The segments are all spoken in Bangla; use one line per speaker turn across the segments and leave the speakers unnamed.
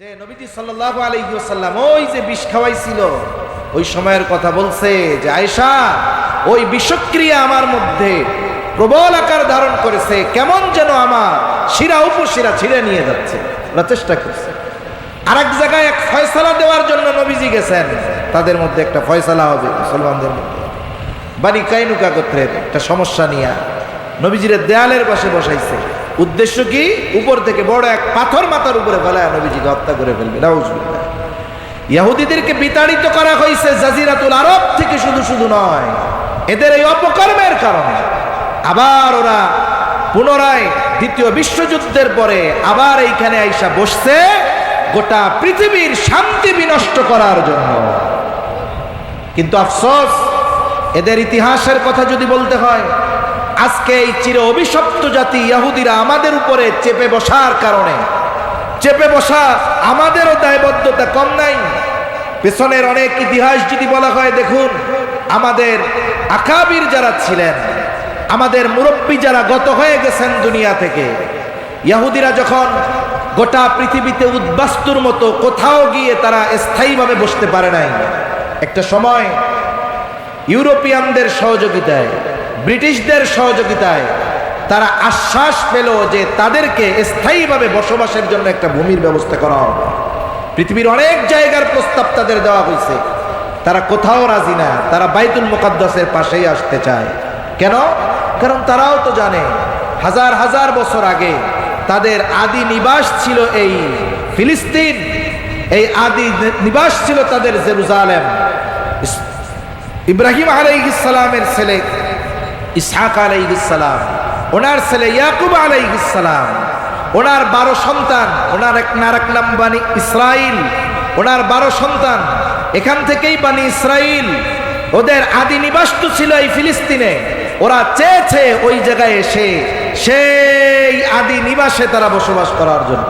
যে নবীজি সাল্লাল্লাহু আলাইহি ওয়াসাল্লাম ওই যে বিষ খাওয়াইছিল, ওই সময়ের কথা বলছে যে আয়েশা, ওই বিষক্রিয়া আমার মধ্যে প্রবল আকার ধারণ করেছে, কেমন যেন আমার শিরা উপশিরা ছিঁড়ে নিয়ে যাচ্ছে। ওরা চেষ্টা করছে। আর এক জায়গায় এক ফয়সালা দেওয়ার জন্য নবীজি গেছেন। তাদের মধ্যে একটা ফয়সালা হবে মুসলমানদের মধ্যে। বানি কাইনুকা গোত্রের একটা সমস্যা নিয়ে নবীজিরে দেয়ালের পাশে বসাইছে। উদ্দেশ্য কি? উপর থেকে বড় এক পাথর মাথার উপরে ফেলায় নবীজিকে হত্যা করে ফেলবে। নাউজুবিল্লাহ। ইয়াহুদিদেরকে বিতাড়িত করা হয়েছে জাজিরাতুল আরব থেকে শুধু শুধু নয়, এদের এই অপকর্মের কারণে। আবার ওরা পুনরায় দ্বিতীয় বিশ্বযুদ্ধের পরে আবার এইখানে আইসা বসছে গোটা পৃথিবীর শান্তি বিনষ্ট করার জন্য। কিন্তু আফসোস, এদের ইতিহাসের কথা যদি বলতে হয় আজকে এই চির অভিশপ্ত জাতি ইয়াহুদিরা আমাদের উপরে চেপে বসার কারণে। চেপে বসা আমাদেরও দায়বদ্ধতা কম নাই। পেছনের অনেক ইতিহাস যদি বলা হয়, দেখুন, আমাদের আকাবির যারা ছিলেন, আমাদের মুরব্বী যারা গত হয়ে গেছেন দুনিয়া থেকে ইয়াহুদিরা যখন গোটা পৃথিবীতে উদ্বাস্তুর মতো কোথাও গিয়ে তারা স্থায়ীভাবে বসতে পারে নাই। একটা সময় ইউরোপিয়ানদের সহযোগিতায় ব্রিটিশদের সহযোগিতায় তারা আশ্বাস পেল যে তাদেরকে স্থায়ীভাবে বসবাসের জন্য একটা ভূমির ব্যবস্থা করা হবে। পৃথিবীর অনেক জায়গার প্রস্তাব তাদের দেওয়া হয়েছে। তারা কোথাও রাজি না। তারা বাইতুল মুকাদ্দাসের পাশেই আসতে চায়। কেন? কারণ তারাও তো জানে, হাজার হাজার বছর আগে তাদের আদি নিবাস ছিল এই ফিলিস্তিন। এই আদি নিবাস ছিল তাদের জেরুজালেম। ইব্রাহিম আলাইহিসালামের ছেলে ইসহাক আলাইহিসালাম ওনার ছেলে ইয়াকুব আলাইহিসালাম ওনার বারো সন্তান, ওনার এক নারক নাম বানি ইসরাইল, ওনার বারো সন্তান, এখান থেকেই বানি ইসরাইল। ওদের আদি নিবাস তো ছিল এই ফিলিস্তিনে। ওরা চেয়েছে ওই জায়গায় এসে সেই আদি নিবাসে তারা বসবাস করার জন্য।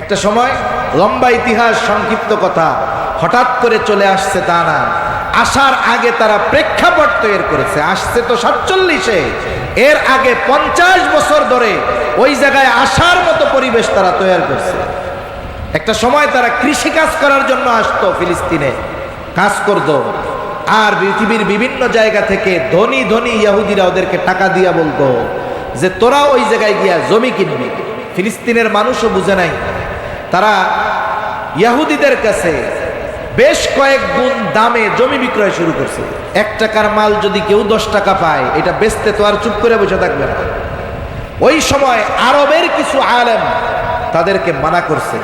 একটা সময় লম্বা ইতিহাস, সংক্ষিপ্ত কথা, হঠাৎ করে চলে আসছে তা না আসার আগে তারা প্রেক্ষাপট তৈরি করেছে। আসছে তো সাতচল্লিশে। এর আগে পঞ্চাশ বছর ধরে ওই জায়গায় আসার মতো পরিবেশ তারা তৈরি করছে। একটা সময় তারা কৃষি কাজ করার জন্য আসতো ফিলিস্তিনে। কাজ করত। আর পৃথিবীর বিভিন্ন জায়গা থেকে ধনী ধনী ইয়াহুদিরা ওদেরকে টাকা দিয়া বলতো যে, তোরা ওই জায়গায় গিয়া জমি কিনবি। ফিলিস্তিনের মানুষও বুঝে নাই। তারা ইয়াহুদিদের কাছে বেশ কয়েক গুণ দামে জমি বিক্রয় শুরু করছে। এক টাকার মাল যদি কেউ দশ টাকা পায়, এটা বেচতে তো আর চুপ করে বসে থাকবে না। ওই সময় আরবের কিছু আলেম তাদেরকে মানা করছে,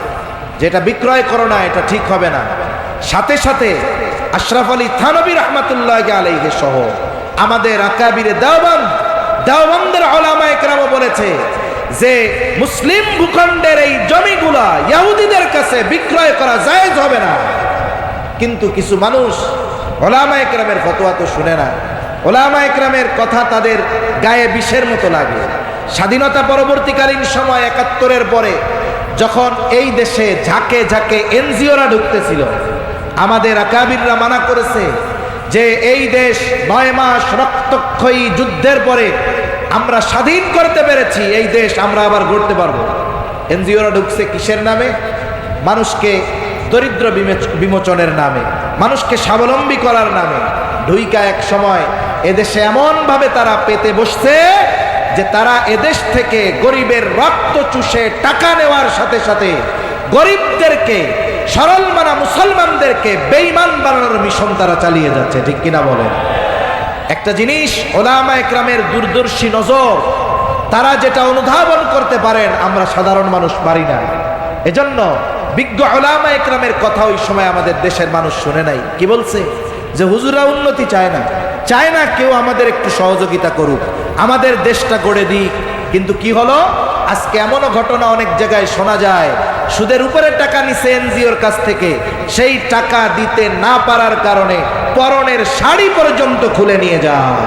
যেটা বিক্রয় করো না, এটা ঠিক হবে না। সাথে সাথে আশরাফ আলী থানবী রহমাতুল্লাহ আলাইহে সহ আমাদের আকাবিরে দেওবান, দেওবন্দের ওলামা একরামও বলেছে যে, মুসলিম ভূখণ্ডের এই জমিগুলা ইয়াহুদিদের কাছে বিক্রয় করা জায়েজ হবে না। কিন্তু কিছু মানুষ ওলামা একরামের ফতোয়া তো শুনে না। ওলামা একরামের কথা তাদের গায়ে বিষের মতো লাগে। স্বাধীনতা পরবর্তীকালীন সময় একাত্তরের পরে যখন এই দেশে ঝাঁকে ঝাঁকে এনজিওরা ঢুকতেছিল, আমাদের আকাবিররা মানা করেছে যে এই দেশ নয় মাস রক্তক্ষয়ী যুদ্ধের পরে আমরা স্বাধীন করতে পেরেছি, এই দেশ আমরা আবার গড়তে পারব। এনজিওরা ঢুকছে কিসের নামে? মানুষকে দরিদ্র বিমোচনের নামে, মানুষকে স্বাবলম্বী করার নামে, ঢুইকা এক সময় এদেশে এমনভাবে তারা পেতে বসছে যে তারা এদেশ থেকে গরিবের রক্ত চুষে টাকা নেওয়ার সাথে সাথে গরিবদেরকে, সরল মানা মুসলমানদেরকে বেইমান বানানোর মিশন তারা চালিয়ে যাচ্ছে, ঠিক কিনা বলেন? একটা জিনিস ওলামা একরামের দূরদর্শী নজর, তারা যেটা অনুধাবন করতে পারেন, আমরা সাধারণ মানুষ পারি না। এজন্য বিজ্ঞ ওলামা একরামের কথা ওই সময় আমাদের দেশের মানুষ শুনে নাই। কি বলছে? যে হুজুরা উন্নতি চায় না। চায় না কেউ আমাদের একটু সহযোগিতা করুক। আমাদের দেশটা গড়ে দিক। কিন্তু কি হলো? আজকে এমনও ঘটনা অনেক জায়গায় শোনা যায়। সুদের উপরে টাকা নিছে এনজিওর কাছ থেকে। সেই টাকা দিতে না পারার কারণে পরনের শাড়ি পর্যন্ত খুলে নিয়ে যায়।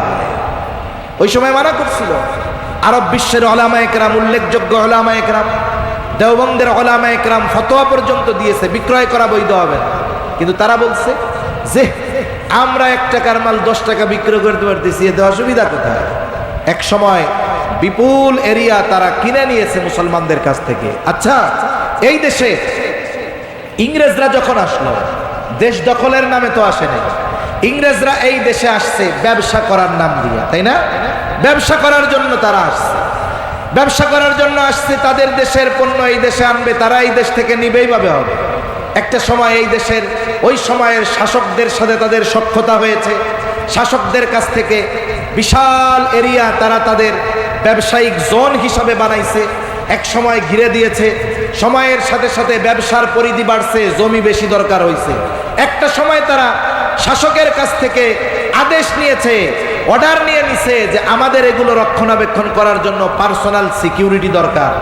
ওই সময় মানা করছিল। আরব বিশ্বের ওলামা একরাম, উল্লেখযোগ্য ওলামা একরাম। দেওবন্দের ওলামা একরাম ফতোয়া পর্যন্ত দিয়েছে, বিক্রয় করা বৈধ হবে না। কিন্তু তারা বলছে যে, আমরা এক টাকার মাল দশ টাকা বিক্রয় করতে পারতেছি এতে অসুবিধা কোথায়? এক সময় বিপুল এরিয়া তারা কিনে নিয়েছে মুসলমানদের কাছ থেকে। আচ্ছা এই দেশে ইংরেজরা যখন আসলো, দেশ দখলের নামে তো আসেনি ইংরেজরা এই দেশে আসছে ব্যবসা করার নাম দিয়ে, তাই না? ব্যবসা করার জন্য তারা আসছে। ব্যবসা করার জন্য আসছে, তাদের দেশের পণ্য এই দেশে আনবে, তারা এই দেশ থেকে নিবেই ভাবে হবে। একটা সময় এই দেশের, ওই সময়ের শাসকদের সাথে তাদের সক্ষতা হয়েছে। শাসকদের কাছ থেকে বিশাল এরিয়া তারা তাদের ব্যবসায়িক জোন হিসাবে বানাইছে। এক সময় ঘিরে দিয়েছে, সময়ের সাথে সাথে ব্যবসার পরিধি বাড়ছে, জমি বেশি দরকার হয়েছে একটা সময় তারা শাসকের কাছ থেকে আদেশ নিয়েছে অর্ডার নিয়ে নিছে যে আমাদের এগুলো রক্ষণাবেক্ষণ করার জন্য পার্সোনাল সিকিউরিটি দরকার।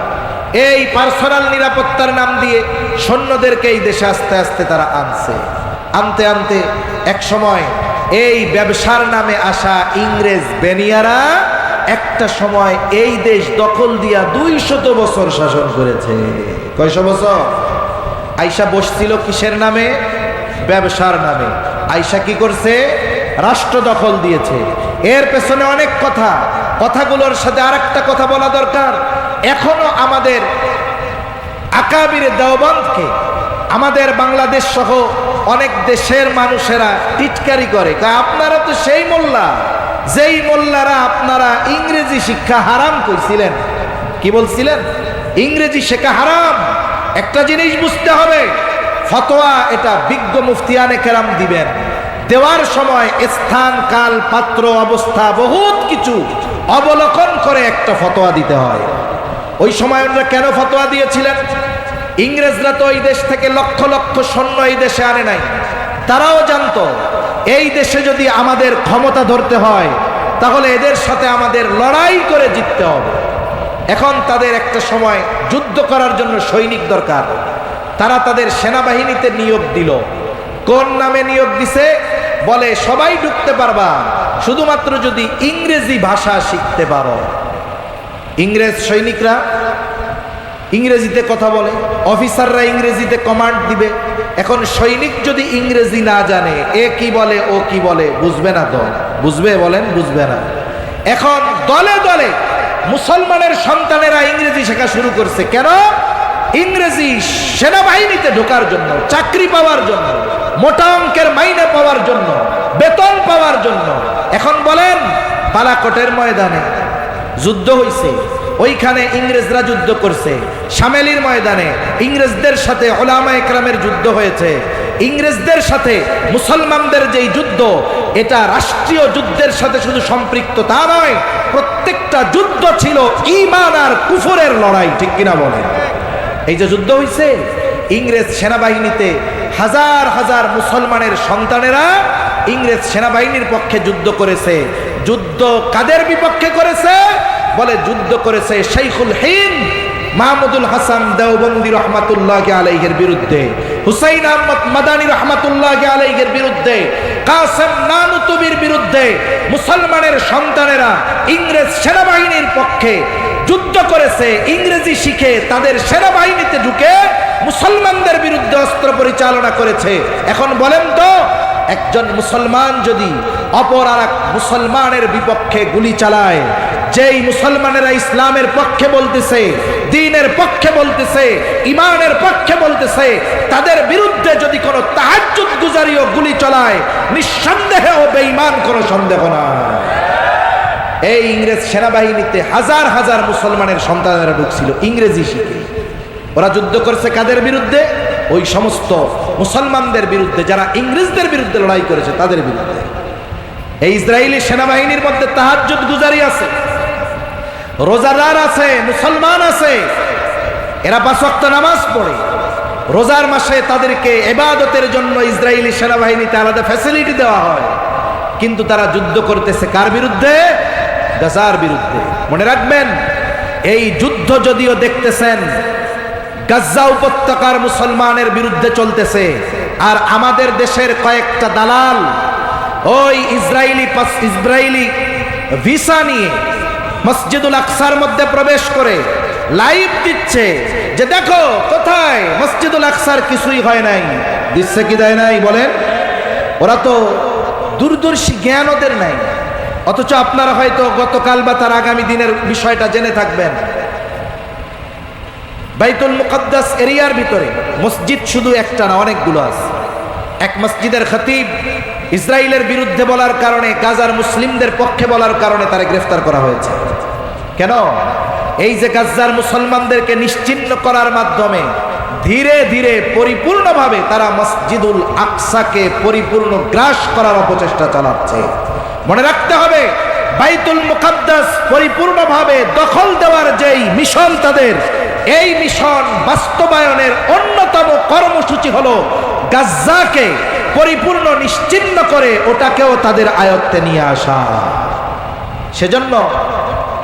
এই পার্সোনাল নিরাপত্তার নাম দিয়ে সৈন্যদেরকে এই দেশে আস্তে আস্তে তারা আনছে। আনতে আনতে এক সময় এই ব্যবসার নামে আসা ইংরেজ বেনিয়ারা একটা সময় এই দেশ দখল দিয়া দুই শত বছর শাসন করেছে। কয়শো বছর? আইসা বসছিল কিসের নামে? ব্যবসার নামে। আইসা কি করছে? রাষ্ট্র দখল দিয়েছে। এর পেছনে অনেক কথা। কথাগুলোর সাথে আরেকটা কথা বলা দরকার। এখনও আমাদের আকাবির দেওবন্দকে আমাদের বাংলাদেশ সহ অনেক দেশের মানুষেরা টিটকারি করে। আপনারা তো সেই মোল্লা। যেই মোল্লারা আপনারা ইংরেজি শিক্ষা হারাম করছিলেন কি বলছিলেন? ইংরেজি শেখা হারাম। একটা জিনিস বুঝতে হবে। ফতোয়া এটা বিজ্ঞ মুফতিয়ানে কেরাম দিবেন। দেওয়ার সময় স্থান, কাল, পাত্র, অবস্থা, বহুত কিছু অবলোকন করে একটা ফতোয়া দিতে হয়। ওই সময় ওনারা কেন ফতোয়া দিয়েছিলেন? ইংরেজরা তো এই দেশ থেকে লক্ষ লক্ষ সৈন্য এই দেশে আনে নাই। তারাও জানতো, এই দেশে যদি আমাদের ক্ষমতা ধরতে হয়, তাহলে এদের সাথে আমাদের লড়াই করে জিততে হবে। এখন তাদের একটা সময় যুদ্ধ করার জন্য সৈনিক দরকার। তারা তাদের সেনাবাহিনীতে নিয়োগ দিল। কোন নামে নিয়োগ দিছে? বলে, সবাই ঢুকতে পারবা, শুধুমাত্র যদি ইংরেজি ভাষা শিখতে পারো। ইংরেজ সৈনিকরা ইংরেজিতে কথা বলে, অফিসাররা ইংরেজিতে কমান্ড দিবে। এখন সৈনিক যদি ইংরেজি না জানে, এ কি বলে, ও কি বলে, বুঝবে না তো। বুঝবে বলেন, বুঝবে না। এখন দলে দলে মুসলমানের সন্তানেরা ইংরেজি শেখা শুরু করছে। কেন? ইংরেজি সেনাবাহিনীতে ঢোকার জন্য, চাকরি পাওয়ার জন্য, মোটা অঙ্কের মাইনে পাওয়ার জন্য, বেতন পাওয়ার জন্য। এখন বলেন, বালাকোটের ময়দানে যুদ্ধ হইছে, ওইখানে ইংরেজরা যুদ্ধ করছে। সামেলির ময়দানে ইংরেজদের সাথে ওলামা একরামের যুদ্ধ হয়েছে। ইংরেজদের সাথে মুসলমানদের যেই যুদ্ধ, এটা রাষ্ট্রীয় যুদ্ধের সাথে শুধু সম্পৃক্ত তা নয়, প্রত্যেকটা যুদ্ধ ছিল ইমান আর কুফরের লড়াই, ঠিক কিনা বলে এই যে যুদ্ধ হয়েছে ইংরেজ সেনাবাহিনীতে হাজার হাজার মুসলমানের সন্তানেরা ইংরেজ সেনাবাহিনীর পক্ষে যুদ্ধ করেছে। যুদ্ধ কাদের বিপক্ষে করেছে? বলে যুদ্ধ করেছে শাইখুল হিন্দ মাহমুদুল হাসান দেওবন্দি রহমাতুল্লাহ আলাইহের বিরুদ্ধে, হুসাইন আহমদ মাদানী রহমাতুল্লাহ আলাইহের বিরুদ্ধে, কাসেম নানুতুবির বিরুদ্ধে মুসলমানের সন্তানেরা ইংরেজ সেনাবাহিনীর পক্ষে যুদ্ধ করেছে, ইংরেজি শিখে তাদের সেনাবাহিনীতে ঢুকে মুসলমানদের বিরুদ্ধে অস্ত্র পরিচালনা করেছে। এখন বলেন তো, একজন মুসলমান যদি অপর আর মুসলমানের বিপক্ষে গুলি চালায়, যেই মুসলমানেরা ইসলামের পক্ষে বলতেছে, দিনের পক্ষে বলতেছে ইমানের পক্ষে বলতেছে, তাদের বিরুদ্ধে যদি কোনো তাহাজ্জুদ গুজারিও গুলি চলায়, নিঃসন্দেহে ও বেঈমান কোনো সন্দেহ না এই ইংরেজ সেনাবাহিনীতে হাজার হাজার মুসলমানের সন্তানেরা ঢুকছিল, ইংরেজি শিখে। ওরা যুদ্ধ করছে কাদের বিরুদ্ধে? ওই সমস্ত মুসলমানদের বিরুদ্ধে, যারা ইংরেজদের বিরুদ্ধে লড়াই করেছে তাদের বিরুদ্ধে। এই ইসরায়েলি সেনাবাহিনীর মধ্যে তাহাজ্জুদ গুজারি আছে রোজাদার আছে, মুসলমান আছে। এরা পাঁচক্ত নামাজ পড়ে। রোজার মাসে তাদেরকে এবাদতের জন্য ইসরায়েলি সেনাবাহিনীতে আলাদা ফ্যাসিলিটি দেওয়া হয়। কিন্তু তারা যুদ্ধ করতেছে কার বিরুদ্ধে? গাজার বিরুদ্ধে। মনে রাখবেন, এই যুদ্ধ যদিও দেখতেছেন, গাজ্জা উপত্যকার মুসলমানের বিরুদ্ধে চলতেছে, আর আমাদের দেশের কয়েকটা দালাল ওই ইসরায়েলি ইসরায়েলি ভিসা নিয়ে মসজিদুল আকসার মধ্যে প্রবেশ করে লাইভ দিচ্ছে যে, দেখো, কোথায়? মসজিদুল আকসার কিছুই হয় নাই। দিচ্ছে কি দেয় নাই বলেন? ওরা তো দূরদর্শী জ্ঞান ওদের নাই। অথচ আপনারা হয়তো গতকাল বা তার আগামী দিনের বিষয়টা জেনে থাকবেন। বাইতুল মুকদ্দাস এরিয়ার ভিতরে মসজিদ শুধু একটা না, অনেকগুলো আছে। এক মসজিদের খতিব ইসরায়েলের বিরুদ্ধে বলার কারণে, গাজার মুসলিমদের পক্ষে বলার কারণে তারা গ্রেফতার করা হয়েছে। কেন? এই যে গাজার মুসলমানদেরকে নিশ্চিন্ন করার মাধ্যমে ধীরে ধীরে পরিপূর্ণভাবে তারা মসজিদুল আকসাকে পরিপূর্ণ গ্রাস করার অপচেষ্টা চালাচ্ছে। মনে রাখতে হবে, বাইতুল মুকাদ্দাস পরিপূর্ণভাবে দখল দেওয়ার যেই মিশন তাদের, এই মিশন বাস্তবায়নের অন্যতম কর্মসূচি হলো গাজ্জাকে পরিপূর্ণ নিশ্চিন্ন করে ওটাকেও তাদের আয়ত্তে নিয়ে আসা। সেজন্য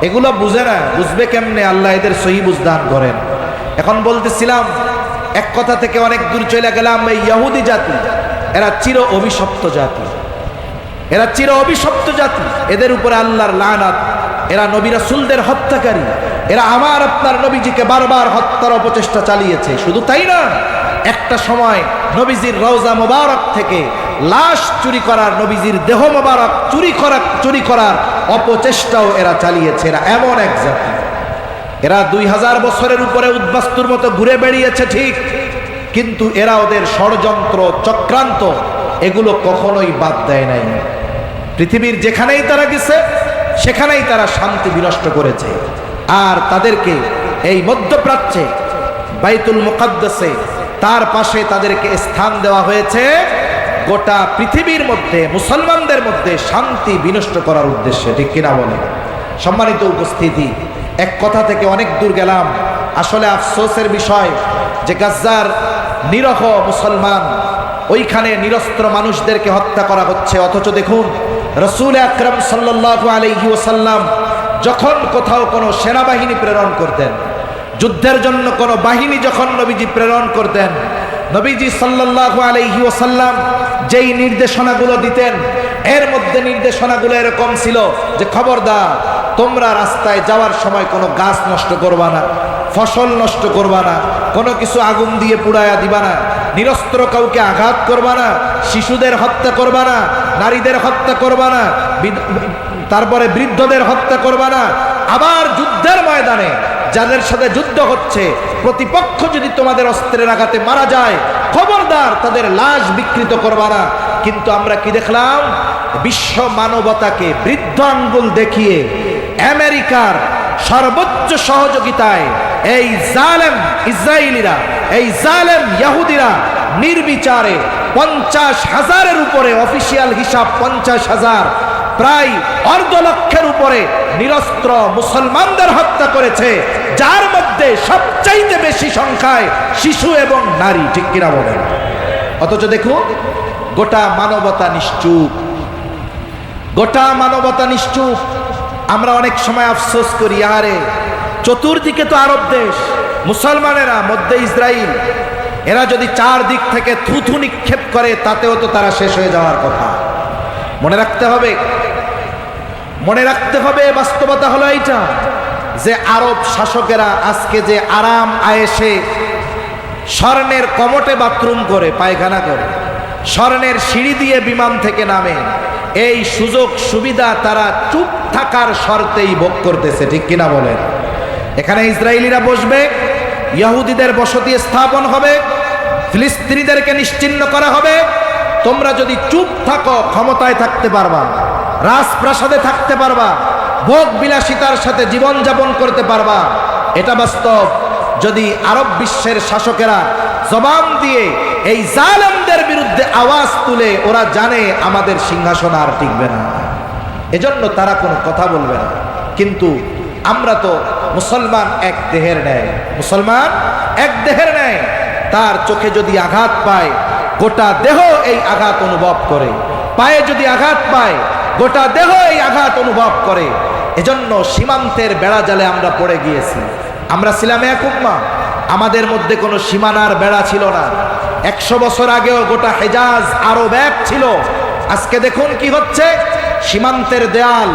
এগুলো বুঝে না, বুঝবে কেমনে? আল্লাহ এদের সহি বুঝদান করেন। এখন বলতেছিলাম, এক কথা থেকে অনেক দূর চলে গেলাম এই ইয়াহুদি জাতি, এরা চির অভিশপ্ত জাতি। এরা চির অভিশপ্ত জাতি। এদের উপরে আল্লাহর লানাত। এরা নবী রাসূলদের হত্যাকারী। এরা আমার আপনার নবীজিকে বারবার হত্যার অপচেষ্টা চালিয়েছে। শুধু তাই না, একটা সময় নবীজির রওজা মোবারক থেকে লাশ চুরি করার, নবীজির দেহ মোবারক চুরি করা চুরি করার অপচেষ্টাও এরা চালিয়েছে। এরা এমন এক জাতি। এরা দুই হাজার বছরের উপরে উদ্বাস্তুর মতো ঘুরে বেড়িয়েছে ঠিক। কিন্তু এরা ওদের ষড়যন্ত্র, চক্রান্ত, এগুলো কখনোই বাদ দেয় নাই। পৃথিবীর যেখানেই তারা গেছে, সেখানেই তারা শান্তি বিনষ্ট করেছে। আর তাদেরকে এই মধ্যপ্রাচ্যে, বাইতুল মুকাদ্দাসে, তার পাশে তাদেরকে স্থান দেওয়া হয়েছে। গোটা পৃথিবীর মধ্যে, মুসলমানদের মধ্যে শান্তি বিনষ্ট করার উদ্দেশ্যে, ঠিক কিনা বলে? সম্মানিত উপস্থিতি, এক কথা থেকে অনেক দূর গেলাম। আসলে আফসোসের বিষয় যে গাজ্জার নিরহ মুসলমান, ওইখানে নিরস্ত্র মানুষদেরকে হত্যা করা হচ্ছে। অথচ দেখুন রসুল আকরম সাল্লাহ আলহি ওসাল্লাম যখন কোথাও কোনো সেনাবাহিনী প্রেরণ করতেন, যুদ্ধের জন্য কোনো বাহিনী যখন নবীজি প্রেরণ করতেন, নবীজি সাল্লাহ আলহি ওসাল্লাম যেই নির্দেশনাগুলো দিতেন, এর মধ্যে নির্দেশনাগুলো এরকম ছিল যে, খবরদার, তোমরা রাস্তায় যাওয়ার সময় কোনো গাছ নষ্ট করবা না, ফসল নষ্ট করবা না, কোনো কিছু আগুন দিয়ে পুড়ায়া দিবা না নিরস্ত্র কাউকে আঘাত করবা না, শিশুদের হত্যা করবা না, নারীদের হত্যা করবা না তারপরে বৃদ্ধদের হত্যা করবা না। আবার যুদ্ধের ময়দানে যাদের সাথে যুদ্ধ হচ্ছে, প্রতিপক্ষ যদি তোমাদের অস্ত্রের আঘাতে মারা যায়, খবরদার তাদের লাশ বিকৃত করবা না। কিন্তু আমরা কি দেখলাম? বিশ্ব মানবতাকে বৃদ্ধ আঙ্গুল দেখিয়ে আমেরিকার সর্বোচ্চ সহযোগিতায় এই জালেম ইসরায়েলিরা, এই জালেম ইয়াহুদিরা নির্বিচারে পঞ্চাশ হাজারের উপরে অফিসিয়াল হিসাব পঞ্চাশ হাজার, প্রায় অর্ধ লক্ষের উপরে নিরস্ত্র মুসলমানদের হত্যা করেছে, যার মধ্যে সবচাইতে বেশি সংখ্যায় শিশু এবং নারী, ঠিক কিনা বলেন? অথচ দেখুন, গোটা মানবতা নিশ্চুপ। গোটা মানবতা নিশ্চুপ। আমরা অনেক সময় আফসোস করি আরে চতুর্দিকে তো আরব দেশ, মুসলমানেরা, মধ্যে ইসরায়েল এরা যদি চার দিক থেকে থুথু নিক্ষেপ করে, তাতেও তো তারা শেষ হয়ে যাওয়ার কথা। মনে রাখতে হবে, মনে রাখতে হবে, বাস্তবতা হলো এইটা, যে আরব শাসকেরা আজকে যে আরাম আয়েসে স্বর্ণের কমটে বাথরুম করে, পায়খানা করে, স্বর্ণের সিঁড়ি দিয়ে বিমান থেকে নামে, এই সুযোগ সুবিধা তারা চুপ থাকার শর্তেই ভোগ করতেছে, ঠিক কিনা বলেন? এখানে ইসরায়েলিরা বসবে, ইহুদিদের বসতি স্থাপন হবে, ফিলিস্তিনিদেরকে নিশ্চিন্ন করা হবে। তোমরা যদি চুপ থাকো, ক্ষমতায় থাকতে পারবা, রাজপ্রাসাদে থাকতে পারবা, ভোগ বিলাসিতার সাথে জীবনযাপন করতে পারবা। এটা বাস্তব। যদি আরব বিশ্বের শাসকেরা জবান দিয়ে এই জালেমদের বিরুদ্ধে আওয়াজ তুলে, ওরা জানে আমাদের সিংহাসন আর টিকবে না। এজন্য তারা কোনো কথা বলবে না। কিন্তু আমরা তো মুসলমান এক দেহের নেয় মুসলমান এক দেহের নেয় তার চোখে যদি আঘাত পায়, গোটা দেহ এই আঘাত অনুভব করে। পায়ে যদি আঘাত পায়, গোটা দেহ এই আঘাত অনুভব করে। এজন্য সীমান্তের বেড়া জালে আমরা পড়ে গিয়েছি। আমরা ছিলাম এক উম্মা। আমাদের মধ্যে কোনো সীমানার বেড়া ছিল না। একশো বছর আগেও গোটা হেজাজ আরব এক ছিল। আজকে দেখুন কি হচ্ছে। সীমান্তের দেয়াল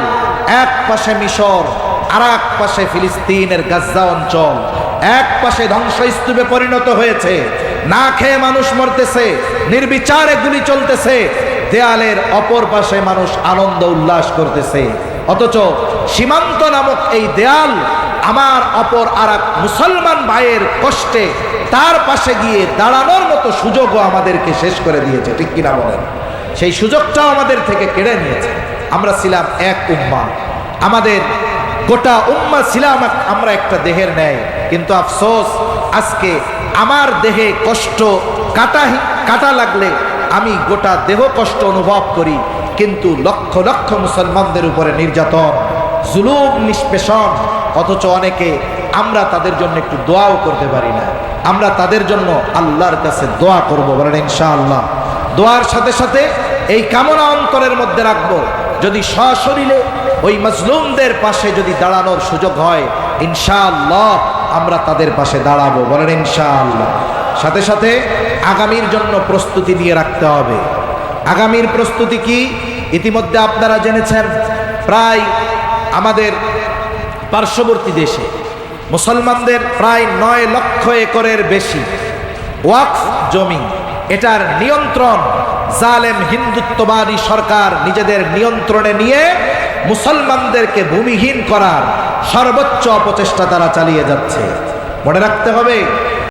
এক পাশে মিশর আর এক পাশে ফিলিস্তিনের গাজ্জা অঞ্চল এক পাশে ধ্বংসস্তূপে পরিণত হয়েছে। না খেয়ে মানুষ মরতেছে, নির্বিচারে গুলি চলতেছে। দেয়ালের অপর পাশে মানুষ আনন্দ উল্লাস করতেছে। অথচ সীমান্ত নামক এই দেয়াল আমার অপর আর মুসলমান ভাইয়ের কষ্টে তার পাশে গিয়ে দাঁড়ানোর মতো সুযোগও আমাদেরকে শেষ করে দিয়েছে, ঠিক কিনা বলেন? সেই সুযোগটাও আমাদের থেকে কেড়ে নিয়েছে। আমরা ছিলাম এক উম্মা। আমাদের গোটা উম্মা ছিলাম আমরা একটা দেহের ন্যায়। কিন্তু আফসোস, আজকে আমার দেহে কষ্ট কাটা কাটা লাগলে আমি গোটা দেহ কষ্ট অনুভব করি, কিন্তু লক্ষ লক্ষ মুসলমানদের উপরে নির্যাতন, জুলুম, নিষ্পেষণ, অথচ অনেকে আমরা তাদের জন্য একটু দোয়াও করতে পারি না। আমরা তাদের জন্য আল্লাহর কাছে দোয়া করব বলেন ইনশাআল্লাহ। দোয়ার সাথে সাথে এই কামনা অন্তরের মধ্যে রাখব। যদি সশরীরে ওই মজলুমদের পাশে যদি দাঁড়ানোর সুযোগ হয়, ইনশাআল্লাহ আমরা তাদের পাশে দাঁড়াবো। বলেন ইনশাআল্লাহ। সাথে সাথে আগামীর জন্য প্রস্তুতি নিয়ে রাখতে হবে। আগামীর প্রস্তুতি কি? ইতিমধ্যে আপনারা জেনেছেন, প্রায় আমাদের পার্শ্ববর্তী দেশে মুসলমানদের প্রায় নয় লক্ষ একরের বেশি ওয়াকফ জমি। এটার নিয়ন্ত্রণ জালেম হিন্দুত্ববাদী সরকার নিজেদের নিয়ন্ত্রণে নিয়ে মুসলমানদেরকে ভূমিহীন করার সর্বোচ্চ অপচেষ্টা তারা চালিয়ে যাচ্ছে। মনে রাখতে হবে